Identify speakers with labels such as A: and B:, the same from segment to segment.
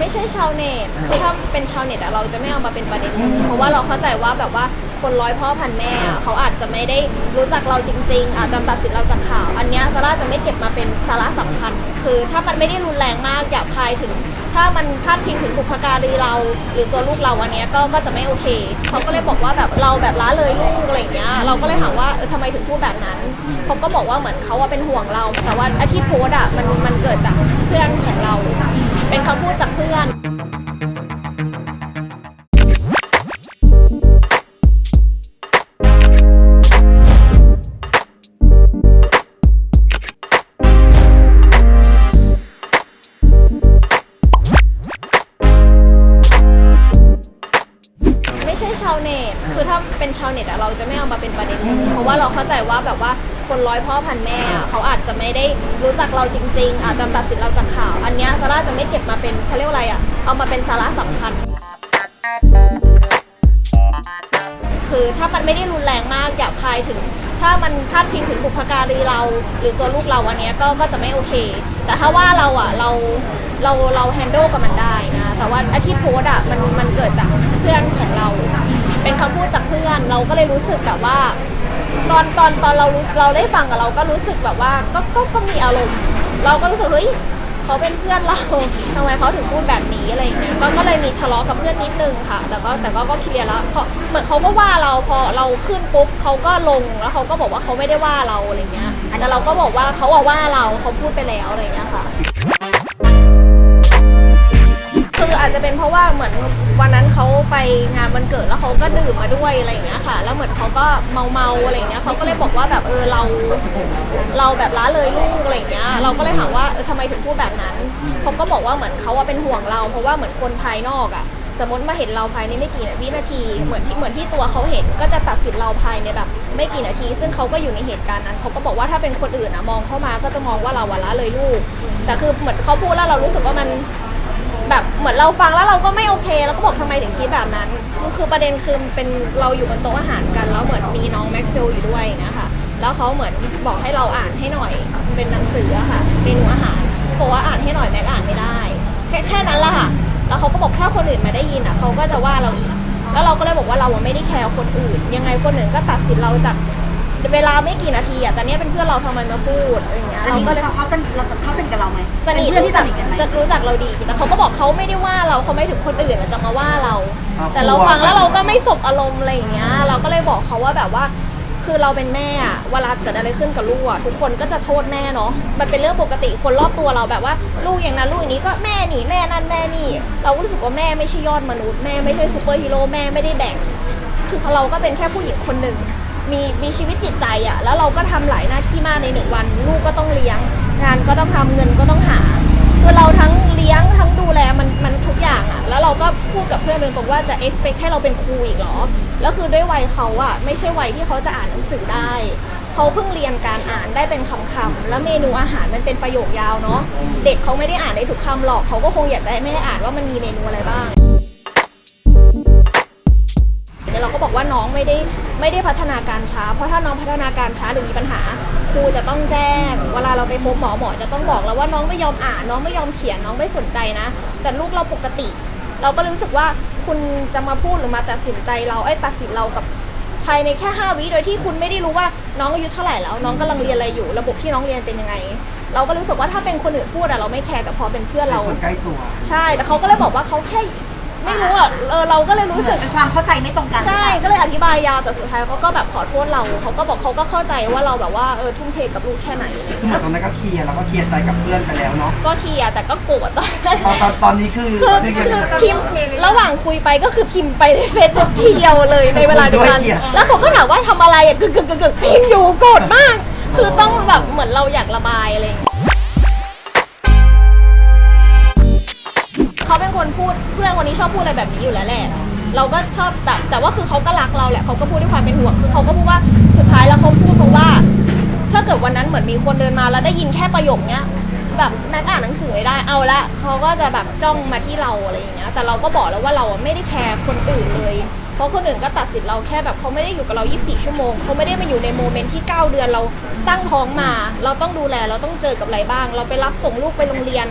A: ไม่ใช่ชาวเน็ตคือถ้าเป็นชาวเน็ตอะเราจะไม่เอามาเป็นประเด็นเลยเพราะว่าเราเข้าใจว่าแบบว่าคนร้อยพ่อพันแม่อะเขาอาจจะไม่ได้รู้จักเราจริง ๆ อาจจะตัดสินเราจากข่าว อันเนี้ยซาร่าจะไม่เก็บมาเป็นสาระสำคัญ คือถ้ามันไม่ได้รุนแรงมากหยาบคายถึง ถ้ามันพาดพิงถึงบุพการีเรา หรือตัวลูกเราอันเนี้ยก็ก็จะไม่โอเคเขาก็เลยบอกว่าแบบเราแบบล้าเลยลูกอะไรอย่างเงี้ยเราก็เลยถามว่าเออทำไมถึงพูดแบบนั้นเขาก็บอกว่าเหมือนเขาว่าเป็นห่วงเรา แต่ว่าไอ้ที่โพสต์อะมันมันเกิดจากเพื่อนของเรา เป็นคำพูดจากเพื่อน ไม่ใช่ชาวเน็ต คือถ้าเป็นชาวเน็ตอะเราจะไม่เอามาเป็นประเด็นเลยเพราะว่าเราเข้าใจว่าแบบว่า คนร้อยพ่อพันแม่อะเขาอาจจะไม่ได้รู้จักเราจริง ๆ อาจจะตัดสินเราจากข่าว อันเนี้ยซาร่าจะไม่เก็บมาเป็นเขาเรียกว่าอะไรอะเอามาเป็นสาระสำคัญ คือถ้ามันไม่ได้รุนแรงมากหยาบคายถึง ถ้ามันพาดพิงถึงบุพการีเรา หรือตัวลูกเราอันเนี้ยก็ก็จะไม่โอเค แต่ถ้าว่าเราอะเราเราเราแฮนด์ลกับมันได้นะ แต่ว่าไอ้ที่โพสต์อะมันมันเกิดจากเพื่อนของเรา เป็นคำพูดจากเพื่อนเราก็เลยรู้สึกแบบว่า ตอนตอนตอนเรารู้เราได้ฟังกับเราก็รู้สึกแบบว่าก็ก็ก็มีอารมณ์ เราก็รู้สึกเฮ้ยเขาเป็นเพื่อนเราทำไมเขาถึงพูดแบบนี้อะไรอย่างเงี้ยก็ก็เลยมีทะเลาะกับเพื่อนนิดนึงค่ะ แต่ก็แต่ก็ก็เคลียร์แล้วเพราะเหมือนเขาก็ว่าเราพอเราขึ้นปุ๊บเขาก็ลงแล้วเขาก็บอกว่าเขาไม่ได้ว่าเราอะไรเงี้ยแต่เราก็บอกว่าเขาอะว่าเราเขาพูดไปแล้วอะไรเงี้ยค่ะ จะเป็นเพราะว่าเหมือนวันนั้นเขาไปงานวันเกิดแล้วเขาก็ดื่มมาด้วยอะไรอย่างเงี้ยค่ะ แล้วเหมือนเขาก็เมาเมาๆอะไรอย่างเงี้ยเขาก็เลยบอกว่าแบบเออเราเราแบบล้าเลยลูกอะไรอย่างเงี้ย เราก็เลยถามว่าเออทำไมถึงพูดแบบนั้นเขาก็บอกว่าเหมือนเขาอะเป็นห่วงเรา เพราะว่าเหมือนคนภายนอกอะสมมติมาเห็นเราภายในไม่กี่วินาที เหมือนที่เหมือนที่ตัวเขาเห็นก็จะตัดสินเราภายในแบบ ไม่กี่นาที ซึ่งเขาก็อยู่ในเหตุการณ์นั้นเขาก็บอกว่าถ้าเป็นคนอื่นอะมองเข้ามาก็จะมองว่าเราอะละเลยลูก แต่คือเหมือนเขาพูดแล้วเรารู้สึกว่ามัน แบบเหมือนเราฟังแล้วเราก็ไม่โอเคแล้วก็บอกทำไมถึงคิดแบบนั้นคือคือประเด็นคือเป็นเราอยู่บนโต๊ะอาหารกัน แล้วเหมือนมีน้องแม็กซ์เซลอยู่ด้วยนะคะแล้วเขาเหมือนบอกให้เราอ่านให้หน่อยเป็นหนังสืออะค่ะเมนูอาหารบอกว่าอ่านให้หน่อยแม็กอ่านไม่ได้ แค่แค่นั้นแหละค่ะแล้วเขาก็บอกถ้าคนอื่นมาได้ยินอะเขาก็จะว่าเราอีกแล้วเราก็เลยบอกว่าเราไม่ได้แคร์คนอื่น ยังไงคนอื่นก็ตัดสินเราจาก เวลาไม่กี่นาทีอะแต่เนี้ยเป็นเพื่อนเราทำไมมาพูดอะไรอย่างเงี้ย
B: อัน
A: เรา
B: นี้
A: ก็เลย
B: เขาเขาสนิทเราเขาสนิทกับเราไหม
A: สนิท
B: เป็นเพื่อนที่สนิทกันไหม
A: จะรู้จักเราดี แต่เขาก็บอกเขาไม่ได้ว่าเราเขาไม่ถึงคนอื่นอะจะมาว่าเรา
C: อ่า
A: แต่เรา
C: กลัว
A: ฟังแล้วเราก็ไม่สบอารมณ์อะไรอย่างเงี้ย เราก็เลยบอกเขาว่าแบบว่า คือเราเป็นแม่อะเวลาเกิดอะไรขึ้นกับลูกอะทุกคนก็จะโทษแม่เนาะมันเป็นเรื่องปกติคนรอบตัวเราแบบว่า ลูกอย่างนั้นลูกอย่างนี้ก็แม่หนีแม่นั่นแม่นี่ เราก็รู้สึกว่าแม่ไม่ใช่ยอดมนุษย์แม่ไม่ใช่ซูเปอร์ฮีโร่แม่ไม่ได้แบ่ง คือเราก็เป็นแค่ผู้หญิงคนหนึ่ง มีมีชีวิตจิตใจอะแล้วเราก็ทำหลายหน้าที่มากในหนึ่งวัน ลูกก็ต้องเลี้ยง งานก็ต้องทำเงินก็ต้องหาคือเราทั้งเลี้ยงทั้งดูแลมันมันทุกอย่างอะแล้วเราก็พูดกับเพื่อนตรงว่าจะ expect ให้เราเป็นครูอีกเหรอแล้วคือด้วยวัยเขาอะไม่ใช่วัยที่เขาจะอ่านหนังสือได้เขาเพิ่งเรียนการอ่านได้เป็นคำๆแล้วเมนูอาหารมันเป็นประโยคยาวเนาะเด็กเขาไม่ได้อ่านได้ทุกคำหรอกเขาก็คงอยากจะให้แม่อ่านว่ามันมีเมนูอะไรบ้าง ยเราก็บอกว่าน้องไม่ได้ไม่ได้พัฒนาการช้า เพราะถ้าน้องพัฒนาการช้าหรือมีปัญหาครูจะต้องแจ้ง เวลาเราไปพบหมอหมอจะต้องบอกเราว่าน้องไม่ยอมอ่านน้องไม่ยอมเขียนน้องไม่สนใจนะ แต่ลูกเราปกติ เราก็เลยรู้สึกว่าคุณจะมาพูดหรือมาตัดสินใจเราไอ้ยตัดสินเรากับภายในแค่ 5 วิโดยที่คุณไม่ได้รู้ว่าน้องอายุเท่าไหร่แล้ว น้องกำลังเรียนอะไรอยู่ ระบบที่น้องเรียนเป็นยังไง เราก็รู้สึกว่าถ้าเป็นคนอื่นพูดอะเราไม่แคร์แต่พอเป็นเพื่อนเรา
C: คนใกล้ตัว
A: ใช่ แต่เขาก็เลยบอกว่าเขาแค่ ไม่รู้อะเออเราก็เลยรู้สึก
B: เป็นความเข้าใจไม่ตรงกัน
A: ใช่ก็เลยอธิบายยาวแต่สุดท้ายเขาก็แบบขอโทษเราเขาก็บอกเขาก็เข้าใจว่าเราแบบว่าเออทุ่มเทกับลูกแค่ไหนอะไร
C: คือเหมือนตอนนั้นก็เคลียร์แล้วก็เคลียร์ใจกับเพื่อนไปแล้วเนาะ
A: ก็เคลียร์แต่ก็โกรธตอนนั้น
C: ตอนตอนตอนนี้คือ
A: คือ
C: คือ
A: คือพิมพ์ระหว่างคุยไปก็คือพิมพ์ไปในเฟซบุ๊กทีเดียวเลยในเวลาเดียวกัน
C: คุยด้วยเคลียร์
A: แล้วเขาก็ถามว่าทำอะไรอะกึกกึกกึกกึกพิมพ์อยู่โกรธมาก คือต้องแบบเหมือนเราอยากระบายอะไรอย่างเงี้ย คนพูดเพื่อนคนนี้ชอบพูดอะไรแบบนี้อยู่แล้วแหละ เราก็ชอบแบบแต่ว่าคือเขาก็รักเราแหละเขาก็พูดด้วยความเป็นห่วงคือเขาก็พูดว่าสุดท้ายแล้วเขาพูดเพราะว่า ถ้าเกิดวันนั้นเหมือนมีคนเดินมาแล้วได้ยินแค่ประโยคเนี้ยแบบแม็กอ่านหนังสือไม่ได้เอาละเขาก็จะแบบจ้องมาที่เราอะไรอย่างเงี้ยแต่เราก็บอกแล้วว่าเราไม่ได้แคร์คนอื่นเลย เพราะคนอื่นก็ตัดสินเราแค่แบบเขาไม่ได้อยู่กับเรา 24 ชั่วโมงเขาไม่ได้มาอยู่ในโมเมนต์ที่ 9 เดือนเราตั้งท้องมา เราต้องดูแลเราต้องเจอกับอะไรบ้าง เราไปรับส่งลูกไปโรงเรียน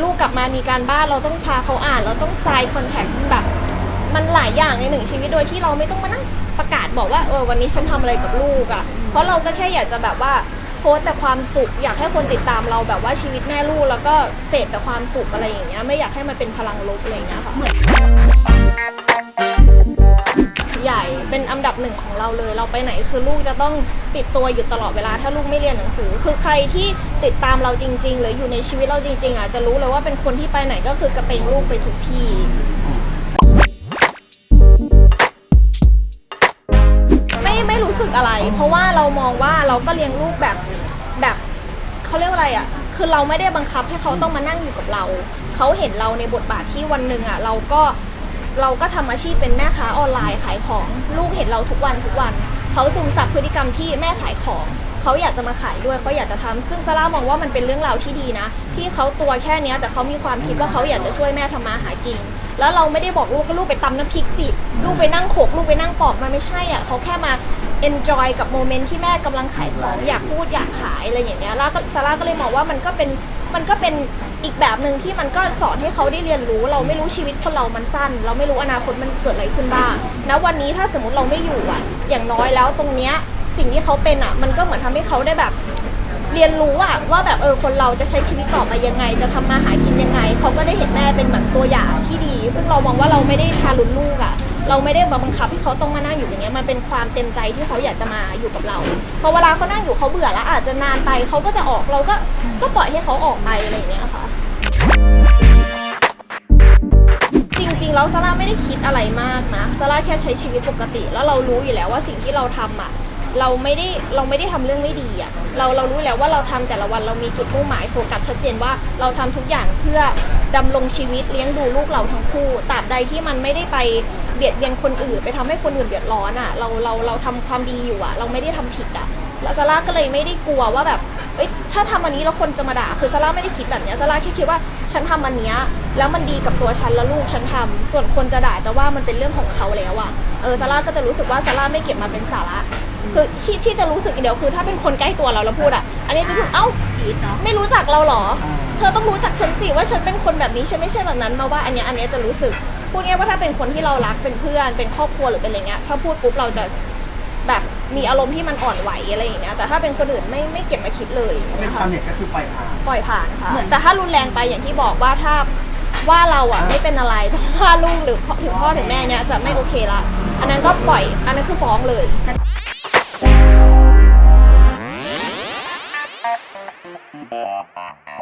A: ลูกกลับมามีการบ้านเราต้องพาเขาอ่าน เราต้องไซน์คอนแทคแบบ มันหลายอย่างในหนึ่งชีวิตโดยที่เราไม่ต้องมานั่งประกาศบอกว่าเออวันนี้ฉันทำอะไรกับลูกอะ่ะ เพราะเราก็แค่อยากจะแบบว่าโพสแต่ความสุข อยากให้คนติดตามเราแบบว่าชีวิตแม่ลูกแล้วก็เสพแต่ความสุขอะไรอย่างเงี้ยไม่อยากให้มันเป็นพลังลบอะไรอย่างเงี้ยค่ะ ใหญ่เป็นอันดับหนึ่งของเราเลย เราไปไหนคือลูกจะต้องติดตัวอยู่ตลอดเวลาถ้าลูกไม่เรียนหนังสือ คือใครที่ติดตามเราจริง ๆ หรืออยู่ในชีวิตเราจริง ๆอะจะรู้เลยว่าเป็นคนที่ไปไหนก็คือกระเตงลูกไปทุกที่ไม่ไม่รู้สึกอะไร เพราะว่าเรามองว่าเราก็เลี้ยงลูกแบบแบบเขาเรียกว่าอะไรอะคือเราไม่ได้บังคับให้เขาต้องมานั่งอยู่กับเรา เขาเห็นเราในบทบาทที่วันหนึ่งอะ เราก็ เราก็ทำอาชีพเป็นแม่ค้าออนไลน์ขายของลูกเห็นเราทุกวันทุกวันเขาซึมซับพฤติกรรมที่แม่ขายของเขาอยากจะมาขายด้วยเขาอยากจะทำซึ่งซาร่ามองว่ามันเป็นเรื่องราวที่ดีนะ ที่เขาตัวแค่เนี้ยแต่เขามีความคิดว่าเขาอยากจะช่วยแม่ทำมาหากิน แล้วเราไม่ได้บอกลูกก็ลูกไปตำน้ำพริกสิลูกไปนั่งโขกลูกไปนั่งปอกมันไม่ใช่อะเขาแค่มา enjoy กับโมเมนต์ที่แม่กำลังขายของอยากพูดอยากขายอะไรอย่างเงี้ยแล้วซาร่าก็เลยมองว่ามันก็เป็น มันก็เป็นอีกแบบหนึ่งที่มันก็สอนให้เขาได้เรียนรู้ เราไม่รู้ชีวิตคนเรามันสั้น เราไม่รู้อนาคตมันจะเกิดอะไรขึ้นบ้างณวันนี้ถ้าสมมติเราไม่อยู่อะ อย่างน้อยแล้วตรงเนี้ยสิ่งที่เขาเป็นอะ มันก็เหมือนทำให้เขาได้แบบเรียนรู้อะว่าแบบเออคนเราจะใช้ชีวิตต่อไปยังไง จะทำมาหากินยังไง เขาก็ได้เห็นแม่เป็นแบบตัวอย่างที่ดี ซึ่งเรามองว่าเราไม่ได้ทารุณลูกอะ เราไม่ได้บังคับที่เขาต้องมานั่งอยู่อย่างเงี้ยมันเป็นความเต็มใจที่เขาอยากจะมาอยู่กับเราพอเวลาเขานั่งอยู่เขาเบื่อแล้วอาจจะนานไปเขาก็จะออกเราก็ก็ปล่อยให้เขาออกไปอะไรอย่างเงี้ยค่ะจริงๆแล้วซาร่าไม่ได้คิดอะไรมากนะซาร่าแค่ใช้ชีวิตปกติ แล้วเรารู้อยู่แล้วว่าสิ่งที่เราทำอะ เราไม่ได้เราไม่ได้ทำเรื่องไม่ดีอะเราเรารู้แล้วว่าเราทำแต่ละวันเรามีจุดมุ่งหมายโฟกัสชัดเจนว่าเราทำทุกอย่างเพื่อดำรงชีวิตเลี้ยงดูลูกเราทั้งคู่ตราบใดที่มันไม่ได้ไปเบียดเบียนคนอื่น ไปทำให้คนอื่นเดือดร้อนอะเราเราเราทำความดีอยู่อะเราไม่ได้ทำผิดอะแล้วซาร่าก็เลยไม่ได้กลัวว่าแบบเอ้ยถ้าทำอันนี้แล้วคนจะมาด่าคือซาร่าไม่ได้คิดแบบนี้ซาร่าแค่คิดว่าฉันทำอันเนี้ยแล้วมันดีกับตัวฉันและลูกฉันทำส่วนคนจะด่าจะว่ามันเป็นเรื่องของเขาแล้วอะเออซาร่าก็จะรู้สึกว่าซาร่าไม่เก็บมาเป็นสาระ คือที่ที่จะรู้สึกอย่างเดียวคือ ถ้าเป็นคนใกล้ตัวเราแล้วพูดอะอันนี้จะถูกเอ้า
B: จีดเนาะ
A: ไม่รู้จักเราเหรอ เธอต้องรู้จักฉันสิว่าฉันเป็นคนแบบนี้ฉันไม่ใช่แบบนั้นมาว่าอันเนี้ยอันเนี้ยจะรู้สึก พูดง่ายๆว่าถ้าเป็นคนที่เรารักเป็นเพื่อนเป็นครอบครัวหรือเป็นอะไรเงี้ยถ้าพูดปุ๊บเราจะแบบมีอารมณ์ที่มันอ่อนไหวอะไรอย่างเงี้ยแต่ถ้าเป็นคนอื่นไม่ไม่เก็บมาคิดเลย
C: เป็น
A: นะ
C: ชาว
A: คะ
C: เน็ตก็คือปล่อยผ่าน
A: ปล่อยผ่านค่ะแต่ถ้ารุนแรงไปอย่างที่บอกว่าถ้าว่าเราอะไม่เป็นอะไรถ้าว่าลูกหรือพ่อถึงพ่อถึงแม่เนี้ยจะไม่โอเคละ อันนั้นก็ปล่อย อันนั้นคือฟ้องเลย
B: แต่ Bye.